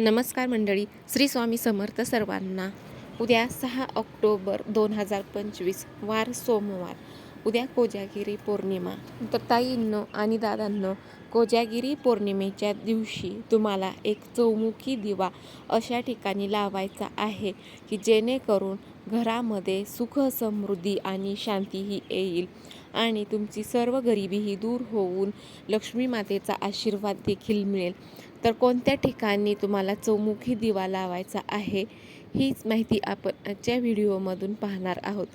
नमस्कार मंडळी श्री स्वामी समर्थ सर्वांना. उद्या सहा ऑक्टोबर दोन हजार पंचवीस वार सोमवार. उद्या कोजागिरी पौर्णिमा. तर ताईंनो आणि दादांनो कोजागिरी पौर्णिमेच्या दिवशी तुम्हाला एक चौमुखी दिवा अशा ठिकाणी लावायचा आहे की जेणेकरून घरामध्ये सुख समृद्धी आणि शांतीही येईल. आणि तुमची सर्व गरिबीही दूर होऊन लक्ष्मी मातेचा आशीर्वाद देखील मिळेल. तर कोणत्या ठिकाणी तुम्हाला चौमुखी दिवा लावायचा आहे हीच माहिती आपण आजच्या व्हिडिओमधून पाहणार आहोत.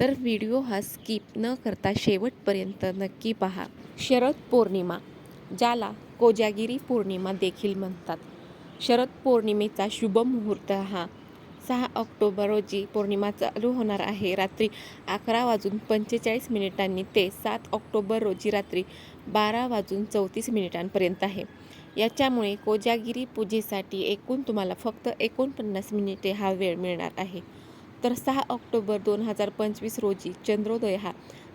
तर व्हिडिओ हा स्किप न करता शेवटपर्यंत नक्की पहा. शरद पौर्णिमा ज्याला कोजागिरी पौर्णिमा देखील म्हणतात. शरद पौर्णिमेचा शुभ मुहूर्त हा सहा ऑक्टोबर रोजी पौर्णिमा चालू होणार आहे. रात्री अकरा वाजून पंचेचाळीस मिनिटांनी ते सात ऑक्टोबर रोजी रात्री बारा वाजून चौतीस मिनिटांपर्यंत आहे. याच्यामुळे कोजागिरी पूजेसाठी एकूण तुम्हाला फक्त एकोणपन्नास मिनिटे हा वेळ मिळणार आहे. तर सहा ऑक्टोबर दोन हजार पंचवीस रोजी चंद्रोदय हा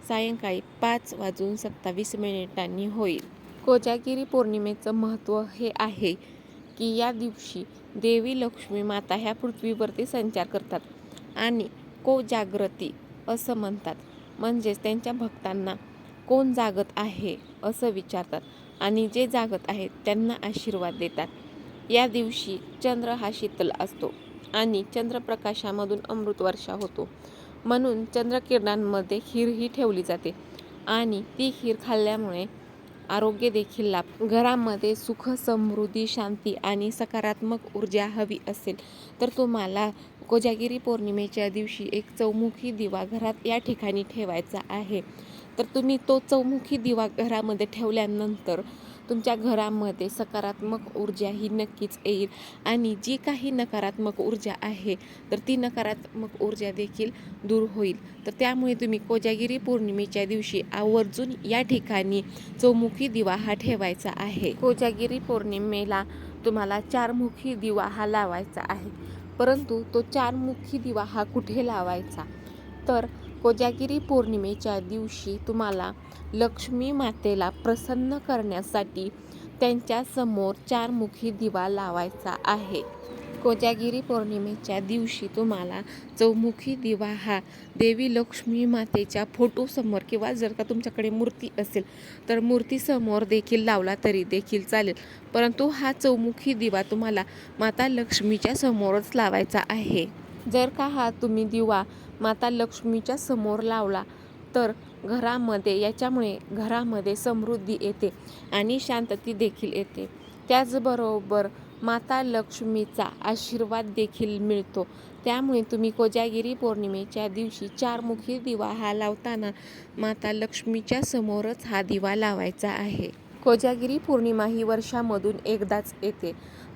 सायंकाळी पाच वाजून सत्तावीस मिनिटांनी होईल. कोजागिरी पौर्णिमेचं महत्त्व हे आहे की या दिवशी देवी लक्ष्मी माता ह्या पृथ्वीवरती संचार करतात आणि को जागृती असं म्हणतात. म्हणजेच त्यांच्या भक्तांना कोण जागत आहे असं विचारतात आणि जे जागत आहेत त्यांना आशीर्वाद देतात. या दिवशी चंद्र हा शीतल असतो आणि चंद्रप्रकाशामधून अमृत वर्षा होतो. म्हणून चंद्रकिरणांमध्ये खीरही ठेवली जाते आणि ती खीर खाल्ल्यामुळे आरोग्य देखील लाभ. घरामध्ये सुख समृद्धी शांती आणि सकारात्मक ऊर्जा हवी असेल तर तुम्हाला कोजागिरी पौर्णिमेच्या दिवशी एक चौमुखी दिवा घरात या ठिकाणी ठेवायचा आहे. तर तुम्ही तो चौमुखी दिवा घरामध्ये ठेवल्यानंतर तुमच्या घरामध्ये सकारात्मक ऊर्जा ही नक्कीच येईल. आणि जी काही नकारात्मक ऊर्जा आहे तर ती नकारात्मक ऊर्जा देखील दूर होईल. तर त्यामुळे तुम्ही कोजागिरी पौर्णिमेच्या दिवशी आवर्जून या ठिकाणी चौमुखी दिवा हा ठेवायचा आहे. कोजागिरी पौर्णिमेला तुम्हाला चारमुखी दिवा हा लावायचा आहे. परंतु तो चारमुखी दिवा हा कुठे लावायचा? तर कोजागिरी पौर्णिमेच्या दिवशी तुम्हाला लक्ष्मी मातेला प्रसन्न करण्यासाठी त्यांच्यासमोर चारमुखी दिवा लावायचा आहे. कोजागिरी पौर्णिमेच्या दिवशी तुम्हाला चौमुखी दिवा हा देवी लक्ष्मी मातेच्या फोटोसमोर किंवा जर का तुमच्याकडे मूर्ती असेल तर मूर्तीसमोर देखील लावला तरी देखील चालेल. परंतु हा चौमुखी दिवा तुम्हाला माता लक्ष्मीच्या समोरच लावायचा आहे. जर का हा तुम्ही दिवा माता लक्ष्मीच्या समोर लावला तर घरामध्ये याच्यामुळे घरामध्ये समृद्धी येते आणि शांतती देखील येते. त्याचबरोबर माता लक्ष्मीचा आशीर्वाद देखील मिळतो. त्यामुळे तुम्ही कोजागिरी पौर्णिमेच्या दिवशी चारमुखी दिवा हा लावताना माता लक्ष्मीच्या समोरच हा दिवा लावायचा आहे. कोजागिरी पौर्णिमा ही वर्षामधून एकदाच येते.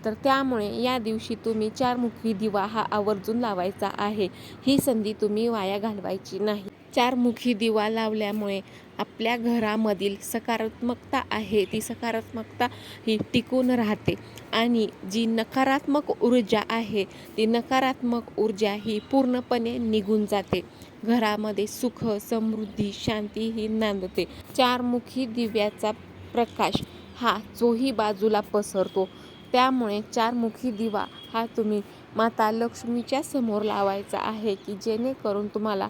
तर त्यामुळे या दिवशी तुम्ही चारमुखी दिवा हा आवर्जून लावायचा आहे. ही संधी तुम्ही वाया घालवायची नाही. चारमुखी दिवा लावल्यामुळे आपल्या घरामधील सकारात्मकता आहे. ती सकारात्मकता ही टिकून राहते. आणि जी नकारात्मक ऊर्जा आहे ती नकारात्मक ऊर्जा ही पूर्णपणे निघून जाते. घरामध्ये सुख समृद्धी शांती ही नांदते. चारमुखी दिव्याचा प्रकाश हा चोही बाजूला पसरतो. त्यामुळे चारमुखी दिवा हा तुम्ही माता लक्ष्मीच्या समोर लावायचा आहे की जेणेकरून तुम्हाला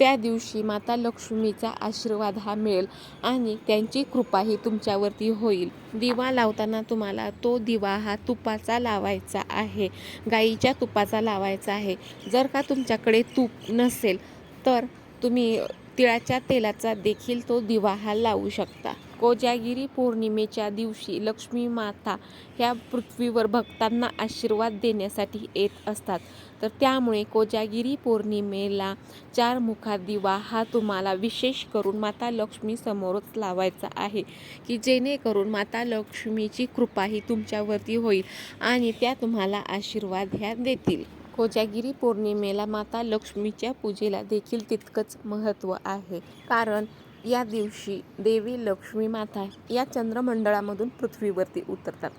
त्या दिवशी माता लक्ष्मीचा आशीर्वाद हा मिळेल आणि त्यांची कृपाही तुमच्यावरती होईल. दिवा लावताना तुम्हाला तो दिवा हा तुपाचा लावायचा आहे. गाईच्या तुपाचा लावायचा आहे. जर का तुमच्याकडे तूप नसेल तर तुम्ही तिळाच्या तेलाचा देखील तो दिवा हा लावू शकता. कोजागिरी पौर्णिमेच्या दिवशी लक्ष्मी माता ह्या पृथ्वीवर भक्तांना आशीर्वाद देण्यासाठी येत असतात. तर त्यामुळे कोजागिरी पौर्णिमेला चार मुखा दिवा हा तुम्हाला विशेष करून माता लक्ष्मी समोरच लावायचा आहे की जेणेकरून माता लक्ष्मीची कृपा ही तुमच्यावरती होईल आणि त्या तुम्हाला आशीर्वाद ह्या देतील. कोजागिरी पौर्णिमेला माता लक्ष्मीच्या पूजेला देखील तितकंच महत्त्व आहे. कारण या दिवशी देवी लक्ष्मी माता या चंद्रमंडळामधून पृथ्वीवरती उतरतात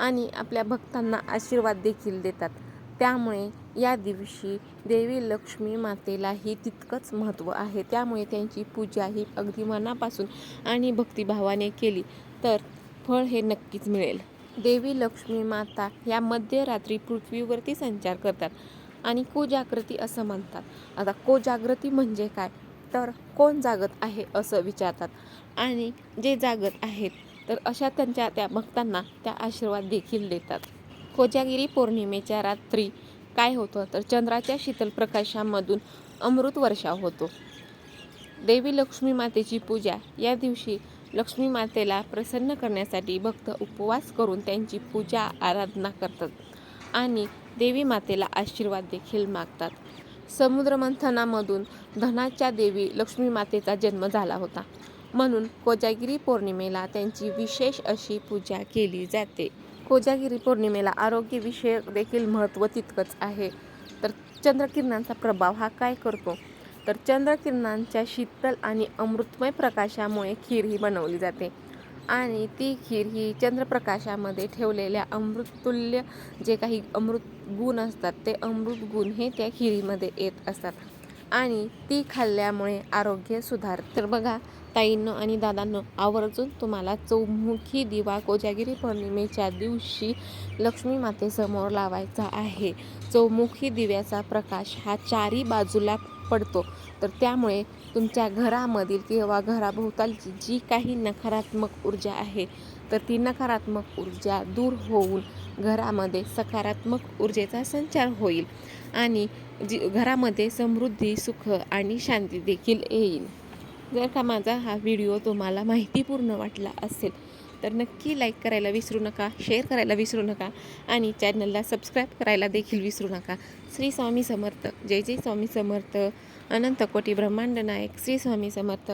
आणि आपल्या भक्तांना आशीर्वाद देखील देतात. त्यामुळे या दिवशी देवी लक्ष्मी मातेलाही तितकंच महत्त्व आहे. त्यामुळे त्यांची पूजा ही अगदी मनापासून आणि भक्तिभावाने केली तर फळ हे नक्कीच मिळेल. देवी लक्ष्मी माता या मध्यरात्री पृथ्वीवरती संचार करतात आणि कोजागृती असं म्हणतात. आता कोजागृती म्हणजे काय? तर कोण जागत आहे असं विचारतात. आणि जे जागत आहेत तर अशा त्यांच्या त्या भक्तांना त्या आशीर्वाद देखील देतात. कोजागिरी पौर्णिमेच्या रात्री काय होतं? तर चंद्राच्या शीतल प्रकाशामधून अमृत वर्षा होतो. देवी लक्ष्मी मातेची पूजा. या दिवशी लक्ष्मी मातेला प्रसन्न करण्यासाठी भक्त उपवास करून त्यांची पूजा आराधना करतात आणि देवी मातेला आशीर्वाद देखील मागतात. समुद्रमंथनामधून धनाच्या देवी लक्ष्मी मातेचा जन्म झाला होता. म्हणून कोजागिरी पौर्णिमेला त्यांची विशेष अशी पूजा केली जाते. कोजागिरी पौर्णिमेला आरोग्यविषयक देखील महत्त्व तितकंच आहे. तर चंद्रकिरणांचा प्रभाव हा काय करतो? तर चंद्रकिरणांच्या शीतल आणि अमृतमय प्रकाशामुळे खीर ही बनवली जाते. आणि ती खीर ही चंद्रप्रकाशामध्ये ठेवलेल्या अमृततुल्य जे काही अमृत गुण असतात ते अमृत गुण हे त्या खिरीमध्ये येत असतात. आणि ती खाल्ल्यामुळे आरोग्य सुधार तर बघा ताईंनं आणि दादांनो आवर्जून तुम्हाला चौमुखी दिवा कोजागिरी पौर्णिमेच्या दिवशी लक्ष्मी मातेसमोर लावायचा आहे. चौमुखी दिव्याचा प्रकाश हा चारी बाजूला पडतो. तर त्यामुळे तुमच्या घरामधील किंवा घराभोवतालची जी काही नकारात्मक ऊर्जा आहे तर ती नकारात्मक ऊर्जा दूर होऊन घरामध्ये सकारात्मक ऊर्जेचा संचार होईल आणि जी घरामध्ये समृद्धी सुख आणि शांती देखील येईल. जर का माझा हा व्हिडिओ तुम्हाला माहितीपूर्ण वाटला असेल तर नक्की लाईक करायला विसरू नका शेअर करायला विसरू नका आणि चॅनलला सबस्क्राईब करायला देखील विसरू नका. श्री स्वामी समर्थ. जय जय स्वामी समर्थ. अनंत कोटी ब्रह्मांड नायक. श्री स्वामी समर्थ.